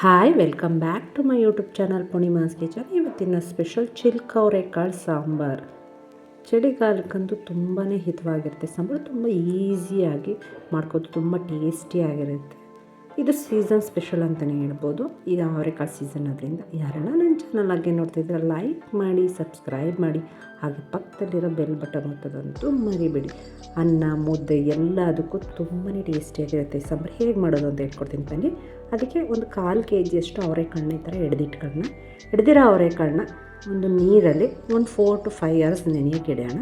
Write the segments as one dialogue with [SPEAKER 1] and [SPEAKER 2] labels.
[SPEAKER 1] Hi welcome back to my YouTube channel Poornima's kitchen ಇವತ್ತಿನ special ಚಿಲ್ಕವರೆಕಾಳು ಸಾಂಬಾರು. ಚಳಿಗಾಲಕ್ಕಂತೂ ತುಂಬಾ ಹಿತವಾಗಿರುತ್ತೆ. ಸಾಂಬಾರು ತುಂಬ ಈಸಿಯಾಗಿ ಮಾಡ್ಕೋದು, ತುಂಬ ಟೇಸ್ಟಿಯಾಗಿರುತ್ತೆ ಇದು ಸೀಸನ್ ಸ್ಪೆಷಲ್ ಅಂತಲೇ ಹೇಳ್ಬೋದು. ಇದು ಅವರೆಕಾಳು ಸೀಸನ್ ಅದರಿಂದ ಯಾರನ್ನ ನನ್ನ ಚಾನಲ್ ಹಾಗೆ ನೋಡ್ತಿದ್ರೆ ಲೈಕ್ ಮಾಡಿ ಸಬ್ಸ್ಕ್ರೈಬ್ ಮಾಡಿ, ಹಾಗೆ ಪಕ್ಕದಲ್ಲಿರೋ ಬೆಲ್ ಬಟನ್ ಒತ್ತೋದಂತೂ ಮರಿಬೇಡಿ. ಅನ್ನ, ಮುದ್ದೆ ಎಲ್ಲದಕ್ಕೂ ತುಂಬಾ ಟೇಸ್ಟಿಯಾಗಿರುತ್ತೆ ಸಾಂಬಾರು ಹೇಗೆ ಮಾಡೋದು ಅಂತ ಹೇಳ್ಕೊಡ್ತೀನಿ ಬನ್ನಿ. ಅದಕ್ಕೆ ಒಂದು ಕಾಲು ಕೆ ಜಿಯಷ್ಟು ಅವರೆಕಾಳನ್ನ ಈ ಥರ ಹಿಡ್ದಿಟ್ಕೊಳ್ಳೋಣ ಹಿಡ್ದಿರೋ ಅವರೆಕಾಳನ್ನ ಒಂದು ನೀರಲ್ಲಿ ಒಂದು ಫೋರ್ ಟು ಫೈವ್ ಅವರ್ಸ್ ನೆನೆಯೋಕೆ ಇಡೋಣ.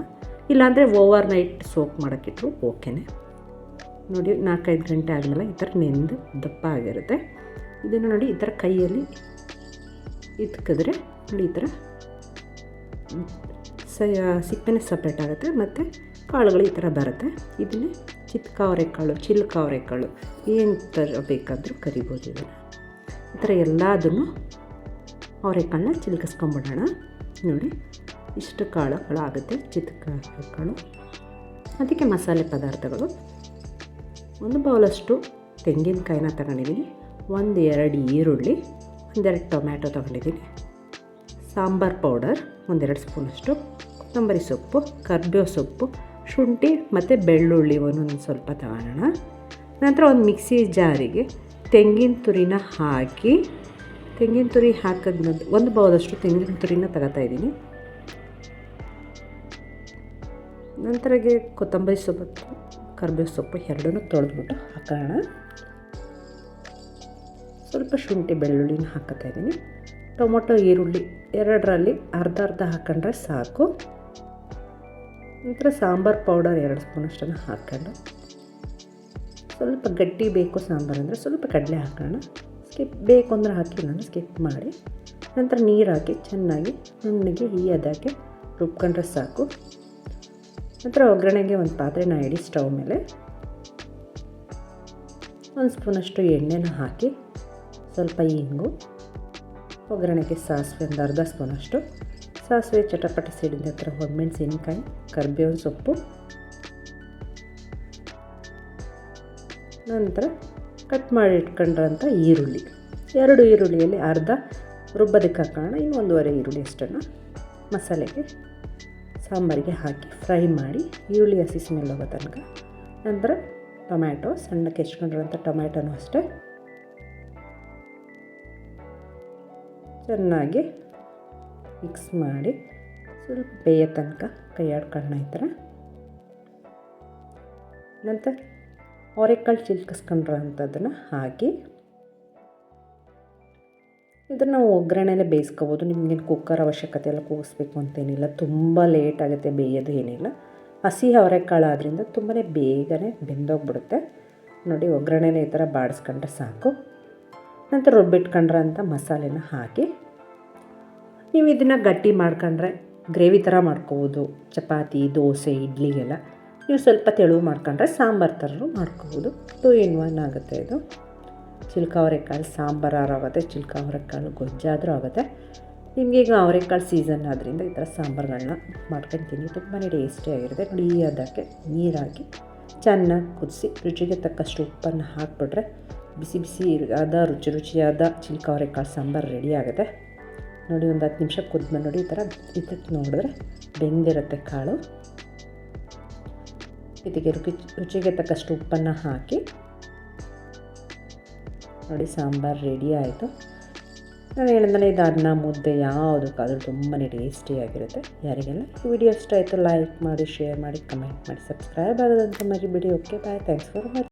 [SPEAKER 1] ಇಲ್ಲಾಂದರೆ ಓವರ್ ನೈಟ್ ಸೋಕ್ ಮಾಡೋಕ್ಕಿಟ್ರು ಓಕೆನೆ. ನೋಡಿ, ನಾಲ್ಕೈದು ಗಂಟೆ ಆದಮೇಲೆ ಈ ಥರ ನೆಂದು ದಪ್ಪ ಆಗಿರುತ್ತೆ. ಇದನ್ನು ನೋಡಿ, ಈ ಥರ ಕೈಯಲ್ಲಿ ಇದ್ಕಿದ್ರೆ ನೋಡಿ, ಈ ಥರ ಸಿಪ್ಪೆನೇ ಸಪ್ರೇಟ್ ಆಗುತ್ತೆ, ಮತ್ತು ಕಾಳುಗಳು ಈ ಥರ ಬರುತ್ತೆ. ಇದನ್ನೇ ಚಿತ್ಕ ಅವರೆಕಾಳು ಚಿಲ್ಕ ಅವರೆಕಾಳು ಏನು ಥರ ಬೇಕಾದರೂ ಕರಿಬೋದು ಇದನ್ನು. ಈ ಥರ ಎಲ್ಲದನ್ನು ಅವರೆಕಾಳನ್ನ ಚಿಲ್ಕಿಸ್ಕೊಂಬಿಡೋಣ ನೋಡಿ, ಇಷ್ಟು ಕಾಳುಗಳು ಆಗುತ್ತೆ ಚಿತ್ಕ ಅವರೆಕಾಳು ಅದಕ್ಕೆ ಮಸಾಲೆ ಪದಾರ್ಥಗಳು. ಒಂದು ಬೌಲಷ್ಟು ತೆಂಗಿನಕಾಯಿನ ತಗೊಂಡಿದ್ದೀನಿ, ಒಂದು ಎರಡು ಈರುಳ್ಳಿ, ಒಂದೆರಡು ಟೊಮ್ಯಾಟೊ ತೊಗೊಂಡಿದ್ದೀನಿ. ಸಾಂಬಾರು ಪೌಡರ್, ಒಂದೆರಡು ಸ್ಪೂನಷ್ಟು. ಕೊತ್ತಂಬರಿ ಸೊಪ್ಪು, ಕರ್ಬೇವು ಸೊಪ್ಪು ಶುಂಠಿ ಮತ್ತು ಬೆಳ್ಳುಳ್ಳಿ ಒಂದೊಂದು ಸ್ವಲ್ಪ ತಗೊಳ್ಳೋಣ ನಂತರ ಒಂದು ಮಿಕ್ಸಿ ಜಾರಿಗೆ ತೆಂಗಿನ ತುರಿನ ಹಾಕಿ, ತೆಂಗಿನ ತುರಿ ಹಾಕಿದ ಒಂದು ಬೌದಷ್ಟು ತೆಂಗಿನ ತುರಿನ ತಗೋತಾ ಇದ್ದೀನಿ. ನಂತರಗೆ ಕೊತ್ತಂಬರಿ ಸೊಪ್ಪು ಕರ್ಬೇವು ಸೊಪ್ಪು ಎರಡನ್ನೂ ತೊಳೆದ್ಬಿಟ್ಟು ಹಾಕೋಣ. ಸ್ವಲ್ಪ ಶುಂಠಿ ಬೆಳ್ಳುಳ್ಳಿನ ಹಾಕೋತಾ ಇದ್ದೀನಿ. ಟೊಮೊಟೊ, ಈರುಳ್ಳಿ ಎರಡರಲ್ಲಿ ಅರ್ಧ ಅರ್ಧ ಹಾಕೊಂಡ್ರೆ ಸಾಕು. ನಂತರ ಸಾಂಬಾರು ಪೌಡರ್ ಎರಡು ಸ್ಪೂನಷ್ಟನ್ನು ಹಾಕ್ಕೊಂಡು ಸ್ವಲ್ಪ ಗಟ್ಟಿ ಬೇಕು ಸಾಂಬಾರು ಅಂದರೆ ಸ್ವಲ್ಪ ಕಡಲೆ ಹಾಕೋಣ. ಸ್ಕಿಪ್ ಬೇಕು ಅಂದರೆ ಹಾಕಿ ನಾನು ಸ್ಕಿಪ್ ಮಾಡಿ. ನಂತರ ನೀರು ಹಾಕಿ ಚೆನ್ನಾಗಿ ನುಣ್ಣಗೆ ಈ ಅದಕ್ಕೆ ರುಬ್ಕೊಂಡ್ರೆ ಸಾಕು. ನಂತರ ಒಗ್ಗರಣೆಗೆ ಒಂದು ಪಾತ್ರೆನ ಇಡಿ ಸ್ಟವ್ ಮೇಲೆ. ಒಂದು ಸ್ಪೂನಷ್ಟು ಎಣ್ಣೆನ ಹಾಕಿ ಸ್ವಲ್ಪ ಇಂಗು. ಒಗ್ಗರಣೆಗೆ ಸಾಸಿವೆ ಒಂದು ಅರ್ಧ ಸ್ಪೂನಷ್ಟು. ಸಾಸಿವೆ ಚಟಪಟ ಸಿಡಿದ ಹತ್ರ ಒಣಮೆಣಸಿನ್ಕಾಯಿ ಕರ್ಬೇವಿನ ಸೊಪ್ಪು, ನಂತರ ಕಟ್ ಮಾಡಿ ಇಟ್ಕೊಂಡ್ರಂಥ ಈರುಳ್ಳಿ. ಎರಡು ಈರುಳ್ಳಿಯಲ್ಲಿ ಅರ್ಧ ರುಬ್ಬದಕ್ಕೆ ಹಾಕೋಣ, ಇನ್ನು ಒಂದೂವರೆ ಈರುಳ್ಳಿ ಅಷ್ಟನ್ನು ಮಸಾಲೆಗೆ, ಸಾಂಬಾರಿಗೆ ಹಾಕಿ ಫ್ರೈ ಮಾಡಿ, ಈರುಳ್ಳಿ ಹಸಿ ಸ್ಮೆಲ್ ಹೋಗೋ ತನಕ. ನಂತರ ಟೊಮ್ಯಾಟೊ, ಸಣ್ಣಕ್ಕೆ ಹೆಚ್ಕೊಂಡಿರೋಂಥ ಟೊಮ್ಯಾಟೊನೂ ಅಷ್ಟೇ. ಚೆನ್ನಾಗಿ ಮಿಕ್ಸ್ ಮಾಡಿ ಸ್ವಲ್ಪ ಬೇಯೋ ತನಕ ಕೈ ಆಡ್ಕೊಳ್ಳೋಣ ಈ ಥರ. ನಂತರ ಅವರೆಕಾಳು ಚಿಲ್ಕಿಸ್ಕೊಂಡಿರೋ ಅಂಥದ್ದನ್ನು ಹಾಕಿ ಇದನ್ನು ಒಗ್ಗರಣೆಲೆ ಬೇಯಿಸ್ಕೋಬೋದು. ನಿಮಗೇನು ಕುಕ್ಕರ್ ಅವಶ್ಯಕತೆ ಎಲ್ಲ ಕೂಗಿಸ್ಬೇಕು ಅಂತೇನಿಲ್ಲ. ತುಂಬ ಲೇಟ್ ಆಗುತ್ತೆ ಬೇಯೋದು ಏನಿಲ್ಲ. ಹಸಿ ಅವರೆಕಾಳು ಆದ್ದರಿಂದ ತುಂಬಾ ಬೇಗನೆ ಬೆಂದೋಗ್ಬಿಡುತ್ತೆ. ನೋಡಿ ಒಗ್ಗರಣೆಲೆ ಈ ಥರ ಬಾಡಿಸ್ಕೊಂಡ್ರೆ ಸಾಕು. ನಂತರ ರುಬ್ಬಿಟ್ಕೊಂಡ್ರೆ ಅಂತ ಮಸಾಲೆನ ಹಾಕಿ ನೀವು ಇದನ್ನು ಗಟ್ಟಿ ಮಾಡ್ಕೊಂಡ್ರೆ ಗ್ರೇವಿ ಥರ ಮಾಡ್ಕೋಬೋದು. ಚಪಾತಿ, ದೋಸೆ, ಇಡ್ಲಿಗೆಲ್ಲ ನೀವು ಸ್ವಲ್ಪ ತೆಳುವು ಮಾಡ್ಕೊಂಡ್ರೆ ಸಾಂಬಾರು ಥರನೂ ಮಾಡ್ಕೋಬೋದು. ಟು ಇನ್ ಒನ್ ಆಗುತ್ತೆ ಇದು? ಚಿಲ್ಕ ಅವರೆಕಾಳು, ಸಾಂಬಾರು ಆಗುತ್ತೆ, ಚಿಲ್ಕ ಅವರೆಕಾಳು ಗೊಜ್ಜಾದರೂ ಆಗುತ್ತೆ. ನಿಮಗೆ ಈಗ ಅವರೆಕಾಳು ಸೀಸನ್ ಆದ್ದರಿಂದ ಈ ಥರ ಸಾಂಬಾರುಗಳನ್ನ ಮಾಡ್ಕೊತೀನಿ. ತುಂಬಾ ಟೇಸ್ಟಿಯಾಗಿರುತ್ತೆ ಈ ಅದಕ್ಕೆ ನೀರು ಹಾಕಿ ಚೆನ್ನಾಗಿ ಕುದಿಸಿ, ರುಚಿಗೆ ತಕ್ಕಷ್ಟು ಉಪ್ಪನ್ನು ಹಾಕಿಬಿಟ್ರೆ ಬಿಸಿ ಬಿಸಿ ಆದ ರುಚಿ ರುಚಿಯಾದ ಚಿಲ್ಕ ಅವರೆಕಾಳು ಸಾಂಬಾರು ರೆಡಿ ಆಗುತ್ತೆ. ನೋಡಿ, ಒಂದು ಹತ್ತು ನಿಮಿಷ ಕುದ್ಮೇಲೆ ನೋಡಿ, ಈ ಥರ ಇದಕ್ಕೆ ನೋಡಿದ್ರೆ ಬೆಂದಿರುತ್ತೆ ಕಾಳು. ಇದಕ್ಕೆ ರುಚಿ, ರುಚಿಗೆ ತಕ್ಕಷ್ಟು ಉಪ್ಪನ್ನು ಹಾಕಿ ನೋಡಿ, ಸಾಂಬಾರು ರೆಡಿ ಆಯಿತು. ನಾನು ಹೇಳಿದ್ಮೇಲೆ ಇದು ಅನ್ನ, ಮುದ್ದೆ ಯಾವುದಕ್ಕಾದರೂ ತುಂಬಾ ಟೇಸ್ಟಿಯಾಗಿರುತ್ತೆ. ಯಾರಿಗೆಲ್ಲ ಈ ವಿಡಿಯೋ ಇಷ್ಟ ಆಯಿತು, ಲೈಕ್ ಮಾಡಿ, ಶೇರ್ ಮಾಡಿ, ಕಮೆಂಟ್ ಮಾಡಿ, ಸಬ್ಸ್ಕ್ರೈಬ್ ಆಗೋದಂತ ಮರಿಬಿಡಿ. Okay, bye. Thanks for watching.